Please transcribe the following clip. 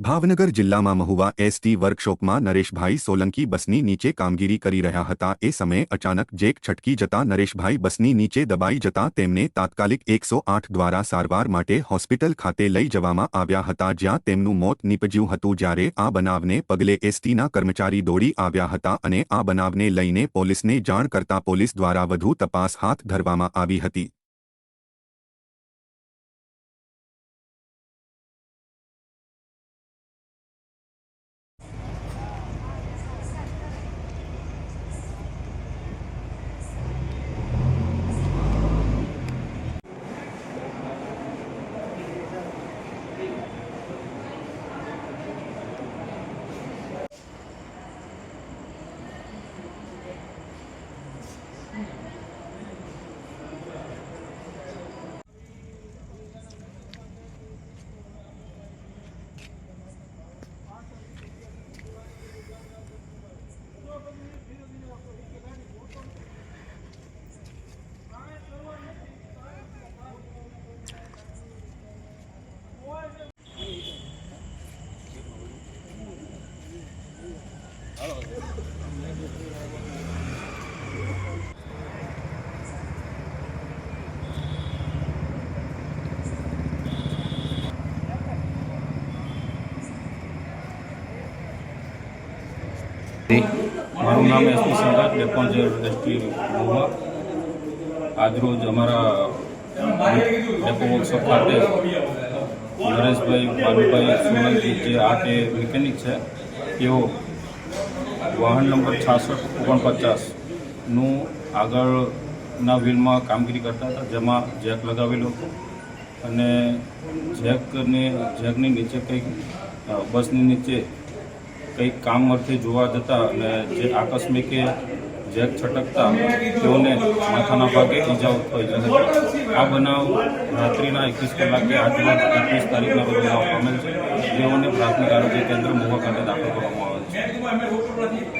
ભાવનગર જિલ્લામાં મહુવા એસટી વર્કશોપમાં નરેશભાઈ સોલંકી બસની નીચે કામગીરી કરી રહ્યા હતા. એ સમયે અચાનક જેક છટકી જતા નરેશભાઈ બસની નીચે દબાઈ જતા તેમને તાત્કાલિક એકસો આઠ દ્વારા સારવાર માટે હોસ્પિટલ ખાતે લઈ જવામાં આવ્યા હતા, જ્યાં તેમનું મોત નીપજ્યું હતું. જ્યારે આ બનાવને પગલે એસટીના કર્મચારી દોડી આવ્યા હતા અને આ બનાવને લઈને પોલીસને જાણ કરતા પોલીસ દ્વારા વધુ તપાસ હાથ ધરવામાં આવી હતી. મારું નામ એસપી સંઘાત ડેપોન્જર એસટી મહુવા આજરોજ અમારા ડેપો વર્કશોપ ખાતે નરેશભાઈ બાલુભાઈ સોલંકી જે આ તે મિકેનિક છે તેઓ વાહન નંબર છાસઠ ઓગણપચાસનું આગળના વ્હીલમાં કામગીરી કરતા હતા, જેમાં જેક લગાવેલો હતો. અને જેકને, જેકની નીચે કંઈક બસની નીચે કંઈક કામ અર્થે જોવા જતા અને જે આકસ્મિકે જેક છટકતા તેઓને માથાના ભાગે ઈજાઓ થઈ હતી આ બનાવ રાત્રિના એકવીસ કલાકે આજના એકવીસ તારીખના રોજ પામેલ છે. જેઓને પ્રાથમિક આરોગ્ય કેન્દ્ર મહુવા ખાતે દાખલ કરવામાં આવે છે.